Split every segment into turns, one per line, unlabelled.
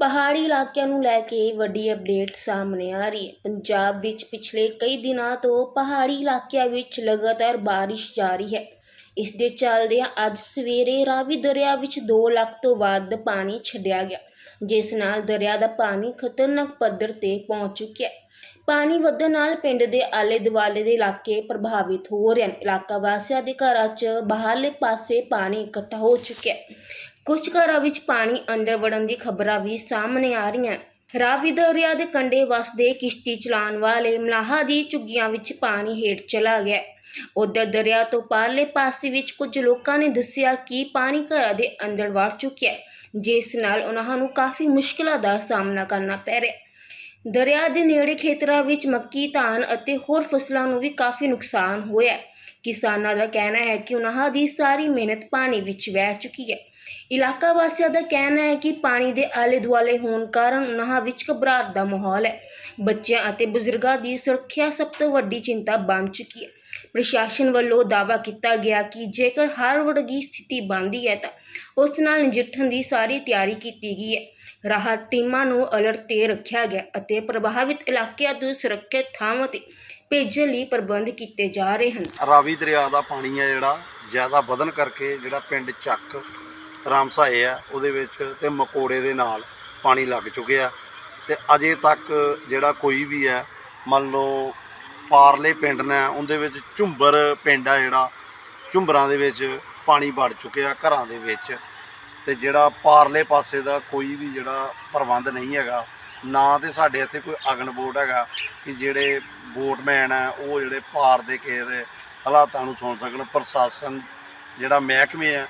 ਪਹਾੜੀ ਇਲਾਕਿਆਂ ਨੂੰ ਲੈ ਕੇ ਵੱਡੀ ਅਪਡੇਟ ਸਾਹਮਣੇ ਆ ਰਹੀ ਹੈ। ਪੰਜਾਬ ਵਿੱਚ ਪਿਛਲੇ ਕਈ ਦਿਨਾਂ ਤੋਂ ਪਹਾੜੀ ਇਲਾਕਿਆਂ ਵਿੱਚ ਲਗਾਤਾਰ ਬਾਰਿਸ਼ ਜਾਰੀ ਹੈ। ਇਸ ਦੇ ਚੱਲਦਿਆਂ ਅੱਜ ਸਵੇਰੇ ਰਾਵੀ ਦਰਿਆ ਵਿੱਚ 2 ਲੱਖ ਤੋਂ ਵੱਧ ਪਾਣੀ ਛੱਡਿਆ ਗਿਆ, ਜਿਸ ਨਾਲ ਦਰਿਆ ਦਾ ਪਾਣੀ ਖਤਰਨਾਕ ਪੱਧਰ ਤੇ ਪਹੁੰਚ ਚੁੱਕਿਆ ਹੈ। ਪਾਣੀ ਵਧਣ ਨਾਲ ਪਿੰਡ ਦੇ ਆਲੇ ਦੁਆਲੇ ਦੇ ਇਲਾਕੇ ਪ੍ਰਭਾਵਿਤ ਹੋ ਰਹੇ ਹਨ। ਇਲਾਕਾ ਵਾਸੀਆਂ ਦੇ ਘਰਾਂ 'ਚ ਬਾਹਰਲੇ ਪਾਸੇ ਪਾਣੀ ਇਕੱਠਾ ਹੋ ਚੁੱਕਿਆ ਕੁਝ ਘਰਾਂ ਵਿੱਚ ਪਾਣੀ ਅੰਦਰ ਵੜਨ ਦੀ ਖਬਰਾਂ ਵੀ ਸਾਹਮਣੇ ਆ ਰਹੀਆਂ। ਰਾਵੀ ਦਰਿਆ ਦੇ ਕੰਢੇ ਵਸਦੇ ਕਿਸ਼ਤੀ ਚਲਾਉਣ ਵਾਲੇ ਮਲਾਹਾ ਦੀ ਝੁੱਗੀਆਂ ਵਿੱਚ ਪਾਣੀ ਹੇਠ ਚਲਾ ਗਿਆ। ਉਧਰ ਦਰਿਆ ਤੋਂ ਪਾਰਲੇ ਪਾਸੇ ਵਿੱਚ ਕੁਝ ਲੋਕਾਂ ਨੇ ਦੱਸਿਆ ਕਿ ਪਾਣੀ ਘਰਾਂ ਦੇ ਅੰਦਰ ਵੜ ਚੁੱਕਿਆ ਹੈ, ਜਿਸ ਨਾਲ ਉਹਨਾਂ ਨੂੰ ਕਾਫੀ ਮੁਸ਼ਕਲਾਂ ਦਾ ਸਾਹਮਣਾ ਕਰਨਾ ਪੈ ਰਿਹਾ ਦਰਿਆ ਦੇ ਨੇੜੇ ਖੇਤਰਾਂ ਵਿੱਚ ਮੱਕੀ, ਧਾਨ ਅਤੇ ਹੋਰ ਫਸਲਾਂ ਨੂੰ ਵੀ ਕਾਫੀ ਨੁਕਸਾਨ ਹੋਇਆ ਕਿਸਾਨਾਂ ਦਾ ਕਹਿਣਾ ਹੈ ਕਿ ਉਹਨਾਂ ਦੀ ਸਾਰੀ ਮਿਹਨਤ ਪਾਣੀ ਵਿੱਚ ਵਹਿ ਚੁੱਕੀ ਹੈ। ਇਲਾਕਾ ਵਾਸੀਆਂ ਦਾ ਕਹਿਣਾ ਹੈ ਕਿ ਪਾਣੀ ਦੇ ਆਲੇ ਦੁਆਲੇ ਹੋਣ ਕਾਰਨ ਉਹਨਾਂ ਵਿੱਚ ਘਬਰਾਹਟ ਦਾ ਮਾਹੌਲ ਹੈ। ਬੱਚਿਆਂ ਅਤੇ ਬਜ਼ੁਰਗਾਂ ਦੀ ਸੁਰੱਖਿਆ ਸਭ ਤੋਂ ਵੱਡੀ ਚਿੰਤਾ ਬਣ ਚੁੱਕੀ ਹੈ। ਪ੍ਰਸ਼ਾਸਨ ਵੱਲੋਂ ਦਾਅਵਾ ਕੀਤਾ ਗਿਆ ਕਿ ਜੇਕਰ ਹਰ ਵਰਗੀ ਸਥਿਤੀ ਬਣਦੀ ਹੈ ਤਾਂ ਉਸ ਨਾਲ ਨਜਿੱਠਣ ਦੀ ਸਾਰੀ ਤਿਆਰੀ ਕੀਤੀ ਗਈ ਹੈ। ਰਾਹਤ ਟੀਮਾਂ ਨੂੰ ਅਲਰਟ ਤੇ ਰੱਖਿਆ ਗਿਆ ਅਤੇ ਪ੍ਰਭਾਵਿਤ ਇਲਾਕਿਆਂ ਤੋਂ ਸੁਰੱਖਿਅਤ ਥਾਵਾਂ ਤੇ ਭੇਜਣ ਲਈ ਪ੍ਰਬੰਧ ਕੀਤੇ ਜਾ ਰਹੇ ਹਨ।
ਰਾਵੀ ਦਰਿਆ ਦਾ ਪਾਣੀ ਹੈ ਜਿਹੜਾ, ਜ਼ਿਆਦਾ ਵਧਣ ਕਰਕੇ ਜਿਹੜਾ ਪਿੰਡ ਚੱਕ ਰਾਮਸਾਏ ਆ, ਉਹਦੇ ਵਿੱਚ ਤੇ ਮਕੋੜੇ ਦੇ ਨਾਲ ਪਾਣੀ ਲੱਗ ਚੁੱਕਿਆ। ਤੇ ਅਜੇ ਤੱਕ ਜਿਹੜਾ ਕੋਈ ਵੀ ਹੈ, ਮੰਨ ਲਓ ਪਾਰਲੇ ਪਿੰਡ ਨੇ, ਉਹਦੇ ਵਿੱਚ ਝੁੰਬਰ ਪਿੰਡ ਆ ਜਿਹੜਾ, ਝੁੰਬਰਾਂ ਦੇ ਵਿੱਚ ਪਾਣੀ ਵੜ ਚੁੱਕਿਆ ਘਰਾਂ ਦੇ ਵਿੱਚ। ਤੇ ਜਿਹੜਾ ਪਾਰਲੇ ਪਾਸੇ ਦਾ ਕੋਈ ਵੀ ਜਿਹੜਾ ਪ੍ਰਬੰਧ ਨਹੀਂ ਹੈਗਾ, ਨਾ ਤੇ ਸਾਡੇ ਇੱਥੇ ਕੋਈ ਅਗਨ ਬੋਰਡ ਹੈਗਾ ਕਿ ਜਿਹੜੇ ਬੋਟਮੈਨ ਆ, ਉਹ ਜਿਹੜੇ ਪਾਰ ਦੇ ਕਿਸੇ ਦੇ ਹਾਲਾਤਾਂ ਨੂੰ ਸੁਣ ਸਕਣ, ਪ੍ਰਸ਼ਾਸਨ ਜਿਹੜਾ ਮਹਿਕਮੇ ਆ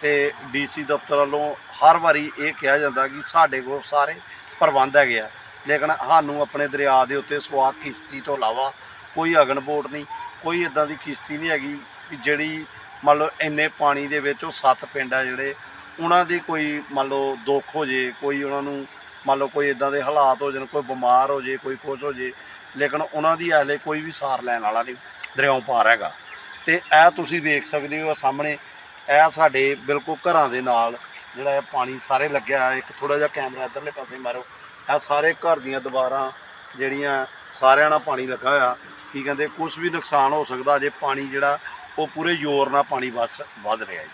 ਤੇ ਡੀਸੀ ਦਫ਼ਤਰ ਵੱਲੋਂ ਹਰ ਵਾਰੀ ਇਹ ਕਿਹਾ ਜਾਂਦਾ ਕਿ ਸਾਡੇ ਕੋਲ ਸਾਰੇ ਪ੍ਰਬੰਧ ਹੈਗੇ ਆ। ਲੇਕਿਨ ਸਾਨੂੰ ਆਪਣੇ ਦਰਿਆ ਦੇ ਉੱਤੇ ਸਵਾ ਕਿਸ਼ਤੀ ਤੋਂ ਇਲਾਵਾ ਕੋਈ ਅਗਨ ਬੋਟ ਨਹੀਂ, ਕੋਈ ਇਦਾਂ ਦੀ ਕਿਸ਼ਤੀ ਨਹੀਂ ਹੈਗੀ ਕਿ ਜਿਹੜੀ ਮੰਨ ਲਓ ਇੰਨੇ ਪਾਣੀ ਦੇ ਵਿੱਚ ਉਹ ਸੱਤ ਪਿੰਡ ਆ ਜਿਹੜੇ, ਉਹਨਾਂ ਦੀ ਕੋਈ ਮੰਨ ਲਓ ਦੁੱਖ ਹੋ ਜੇ, ਕੋਈ ਉਹਨਾਂ ਨੂੰ ਮੰਨ ਲਓ ਕੋਈ ਇਦਾਂ ਦੇ ਹਾਲਾਤ ਹੋ ਜਾਣ, ਕੋਈ ਬਿਮਾਰ ਹੋ ਜੇ, ਕੋਈ ਕੁਝ ਹੋ ਜੇ, ਲੇਕਿਨ ਉਹਨਾਂ ਦੀ ਹਲੇ ਕੋਈ ਵੀ ਸਾਰ ਲੈਣ ਵਾਲਾ ਨਹੀਂ ਦਰਿਆਓਂ ਪਾਰ ਹੈਗਾ। ਤੇ ਇਹ ਤੁਸੀਂ ਵੇਖ ਸਕਦੇ ਹੋ ਸਾਹਮਣੇ ਇਹ ਸਾਡੇ ਬਿਲਕੁਲ ਘਰਾਂ ਦੇ ਨਾਲ ਜਿਹੜਾ ਇਹ ਪਾਣੀ ਸਾਰੇ ਲੱਗਿਆ ਹੋਇਆ। ਇੱਕ ਥੋੜਾ ਜਿਹਾ ਕੈਮਰਾ ਇੱਧਰਲੇ ਪਾਸੇ ਮਾਰੋ ਇਹ ਸਾਰੇ ਘਰ ਦੀਆਂ ਦੀਵਾਰਾਂ ਜਿਹੜੀਆਂ ਸਾਰਿਆਂ ਨਾਲ ਪਾਣੀ ਲੱਗਾ ਹੋਇਆ, ਕੀ ਕਹਿੰਦੇ ਕੁਝ ਵੀ ਨੁਕਸਾਨ ਹੋ ਸਕਦਾ ਜੇ ਪਾਣੀ ਜਿਹੜਾ ਉਹ ਪੂਰੇ ਜ਼ੋਰ ਨਾਲ ਪਾਣੀ ਵਸ, ਵੱਧ ਰਿਹਾ ਹੈ